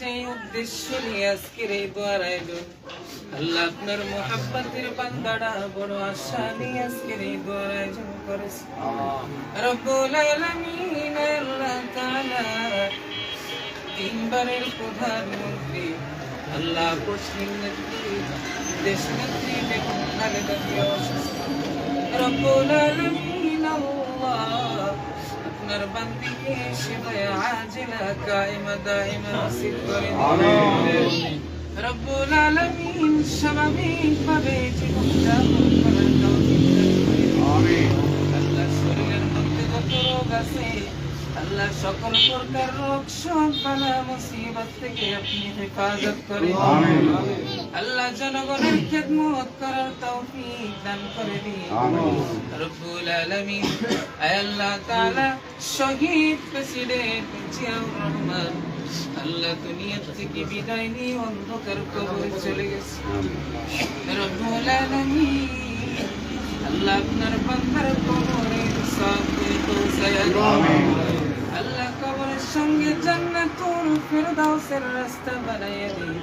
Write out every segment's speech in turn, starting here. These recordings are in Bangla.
যে উদ্দেশ্য নিয়ে আজকের এই দোয়ার আল্লাহ আপনার মোহাব্বতের বান্দারা বড় আশা নিয়ে এই দোয়ার আয়োজন করেছে তিনবারের প্রধানমন্ত্রী আল্লাহ মুসলিম নেত্রী দেশ নেত্রী রব্বুল আলামিন স্বাভাবিকভাবে জীবন যাপন করার তৌফিক দান করে দিন আল্লাহ শরীরের মধ্যে যত রোগ আছে আল্লাহ সকল প্রকার রোগ সব বালা মুসিবত থেকে আপনি হেফাজত করে আল্লাহ জনগণের খেদমত করার তৌফিক দান করে দিন। রব্বুল আলামিন। আল্লাহ তাআলা শহীদ প্রেসিডেন্ট জিয়াউর রহমান। আল্লাহ দুনিয়া থেকে বিদায় নিয়ে অন্ধকার কবরে চলে গেছে। রব্বুল আলামিন। আল্লাহ আপনার বান্দার কবরে সব পৌঁছায় কবরের সঙ্গে জান্নাতুল ফেরদাউসের রাস্তা বানাইয়া দিন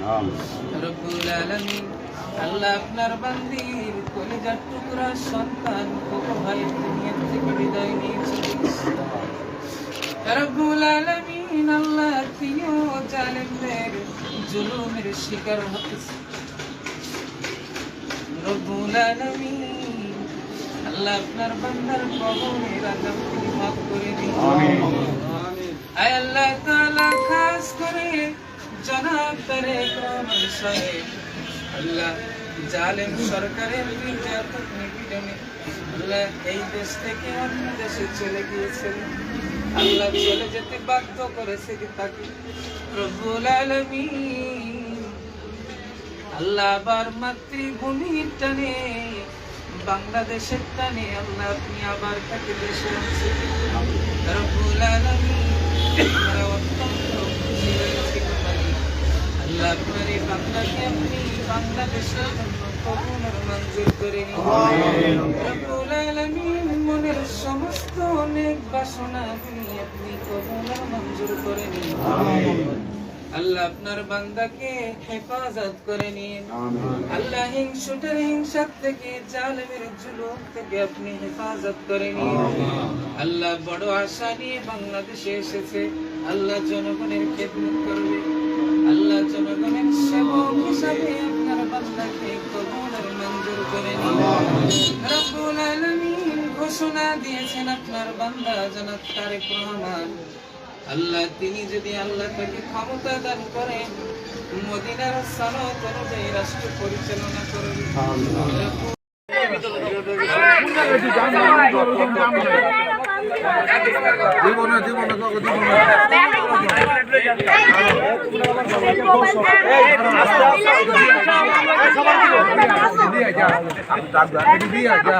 রব্বুল আলামিন আল্লাহ আপনার বান্দির কলিজার টুকরা সন্তান কোকো ভাই দুনিয়া থেকে বিদায় নিয়ে চলে রব্বুল আলামিন আল্লাহ তিনিও জালেমদের জুলুমের শিকার হতেছে রব্বুল আলামিন আল্লাহ আপনার বান্দার কবরের আযাব তিনি মাফ করে দিন। আয় তারেক সাহেব আল্লাহ জালেম সরকারের আল্লাহ এই দেশ থেকে অন্য দেশে চলে গিয়েছেন। আল্লাহ চলে যেতে বাধ্য করেছে তাকে রব্বুল আলামিন। আল্লাহ আবার মাতৃভূমির টানে, বাংলাদেশের টানে আল্লাহ আপনি আবার তাকে দেশে আনছেন। রব্বুল আলামিন। অত্যন্ত আপনি বাংলাদেশের জন্য কবুল মঞ্জুর করে মনের সমস্ত অনেক বাসনা আপনি আপনি কবুল মঞ্জুর করে আল্লাহ আপনার বান্দাকে হেফাজত করে নিন। আল্লাহ হিংসুটের হিংসার থেকে, জালেমের জুলুম থেকে আপনি হেফাজত করে নিন। আল্লাহ বড় আশা নিয়ে বাংলাদেশে এসেছে। আল্লাহ জনগণের খেদমত করবে। আল্লাহ জনগণের রব্বুল আলামিন ঘোষণা দিয়েছেন আপনার বান্দা জনাব তারেক রহমান আল্লাহ তিনি যদি আল্লাহ তাকে ক্ষমতা দান করেন মদিনার সালত অনুযায়ী রাষ্ট্র পরিচালনা করবে দিব না দিব না দিব না যা